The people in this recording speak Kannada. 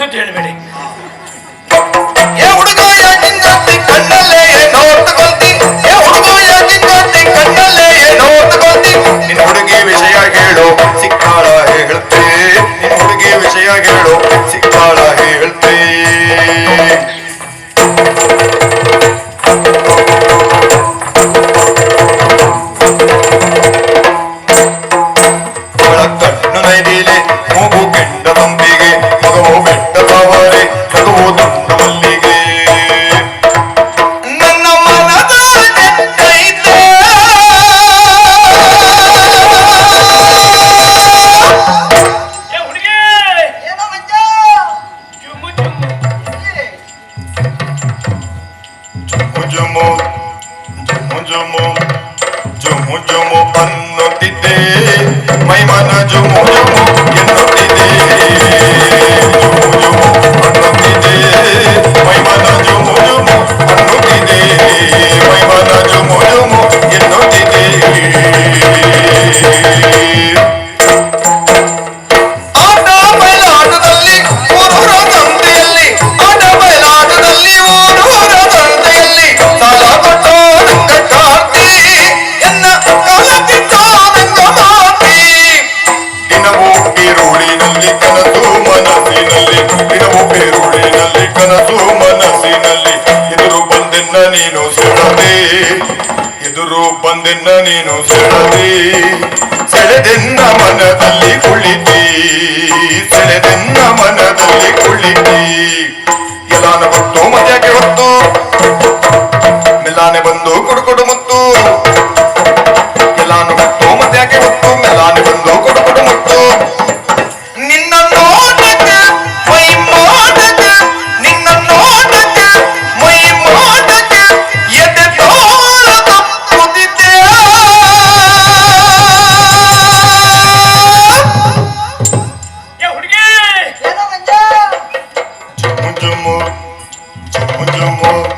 ಸುಟ್ಟು ಹೇಳಬೇಡಿ. ಏ ಹುಡುಗ! ಜುಮು ಜುಮು ಬನ್ನುತ್ತಿದ್ದೆ ಮೈ ಮನ ಜುಮು ಜುಮು ಎನ್ನುತ್ತಿದ್ದೆ ನೀನು ಸೆಳದಿ ಎದುರು ಬಂದಿನ್ನ ನೀನು ಸೆಳದಿ ಸೆಳೆದೆನ್ನ ಮನದಲ್ಲಿ ಕುಳಿತಿ. ಸೆಳೆದೆನ್ನ ಮನದಲ್ಲಿ ಕುಳಿತಿ. Mujungo.